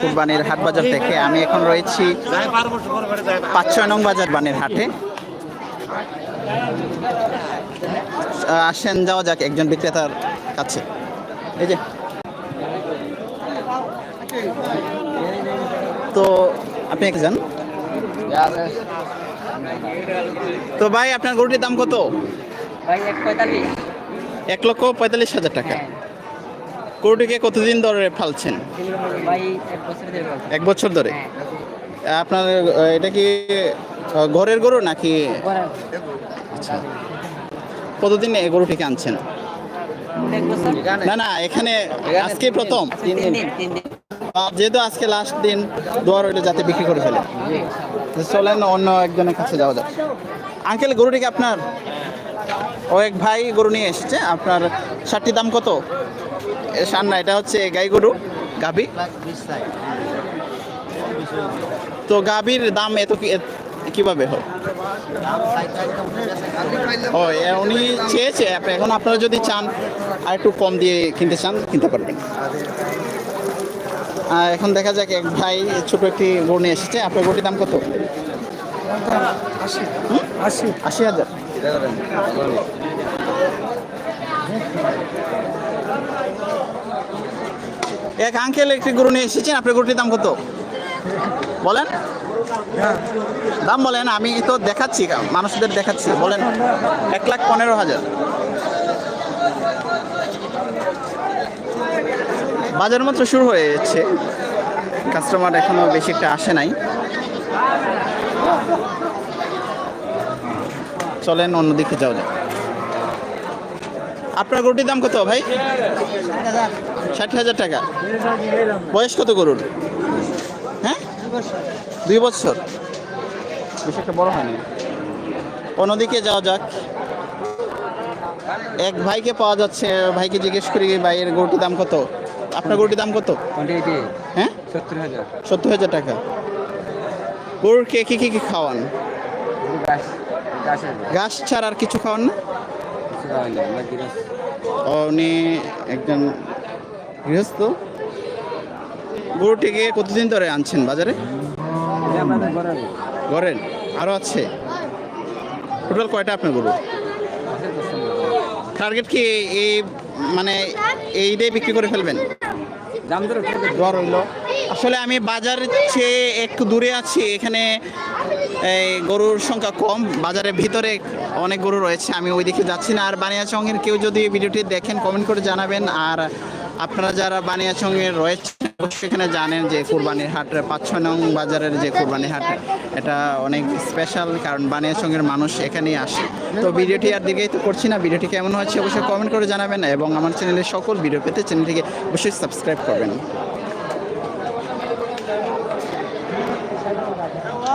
কুরবানির হাট বাজার থেকে আমি এখন রয়েছি পাঁচ ছয় নং বাজার বানের হাটে। আসেন যাওয়া যাক একজন বিক্রেতার কাছে। এই যে। তো আপনি এক যান তো ভাই আপনার গরুটির দাম কত? এক লক্ষ পঁয়তাল্লিশ হাজার টাকা। গরুটিকে কতদিন ধরে ফালছেন? এক বছর দেড় বছর এক বছর ধরে? হ্যাঁ আপনার এটা কি ঘরের গরু নাকি? আচ্ছা। কতদিন এই গরুটিকে আনছেন? না না এখানে আজকে প্রথম। যেহেতু আজকে লাস্ট দিন দোয়ার ওইটা যাতে বিক্রি করে ফেলে। চলেন অন্য একজনের কাছে যাওয়া যাক। আঙ্কেল গরুটিকে আপনার ও এক ভাই গরু নিয়ে এসেছে। আপনার ষাটটি দাম কত? এ সার না এটা হচ্ছে গাই গরু গাভি। তো গাভীর দাম এত কীভাবে হয়? ও উনি চেয়েছে এখন আপনারা যদি চান আর একটু কম দিয়ে কিনতে চান কিনতে পারবেন। আর এখন দেখা যাক এক ভাই ছোট একটি গরু নিয়ে এসেছে আপনার গরুটির দাম কত? হুম? আশি হাজার। এক আঙ্কেল একটি গরু নিয়ে এসেছেন, আপনার গরুটির দাম কত? বলেন। দাম বলেন, আমি তো দেখাচ্ছি, মানুষদের দেখাচ্ছি, বলেন। এক লাখ পনেরো হাজার। বাজার মাত্র শুরু হয়ে যাচ্ছে কাস্টমার এখনও বেশি একটা আসে নাই। চলেন অন্যদিকে যাওয়া যাক। আপনার গরুটির দাম কত ভাই? ষাট হাজার টাকা। বয়স কত গরুর? হ্যাঁ? দুই বছর। বেশি একটা বড় হয়নি। অন্যদিকে যাওয়া যাক। এক ভাইকে পাওয়া যাচ্ছে ভাইকে জিজ্ঞেস করি ভাইয়ের গরুটির দাম কত? আপনার গরুটির দাম কত? হ্যাঁ? সত্তর হাজার। সত্তর হাজার টাকা। গরুর কে কি কি কি খাওয়ান? ঘাস ছাড়া আর কিছু খাওয়ান না? উনি একজন গৃহস্থ? গরুটিকে কতদিন ধরে আনছেন বাজারে? ঘরের? আরও আছে? টোটাল কয়টা আপনার গরু? টার্গেট কি এই মানে এই এইটাই বিক্রি করে ফেলবেন? দাম দর হইল আসলে আমি বাজার চেয়ে একটু দূরে আছি এখানে এই গরুর সংখ্যা কম, বাজারের ভিতরে অনেক গরু রয়েছে, আমি ওই দিকে যাচ্ছি না। আর বানিয়াচংয়ের কেউ যদি ভিডিওটি দেখেন কমেন্ট করে জানাবেন। আর আপনারা যারা বানিয়াচংয়ের রয়েছে অবশ্যই এখানে জানেন যে কুরবানির হাট, পাঁচ ছয় নং বাজারের যে কুরবানির হাট, এটা অনেক স্পেশাল কারণ বানিয়াচংয়ের মানুষ এখানেই আসে। তো ভিডিওটি আর দিকেই তো করছি না, ভিডিওটি কেমন হচ্ছে অবশ্যই কমেন্ট করে জানাবেন। এবং আমার চ্যানেলের সকল ভিডিও পেতে চ্যানেলটিকে অবশ্যই সাবস্ক্রাইব করবেন।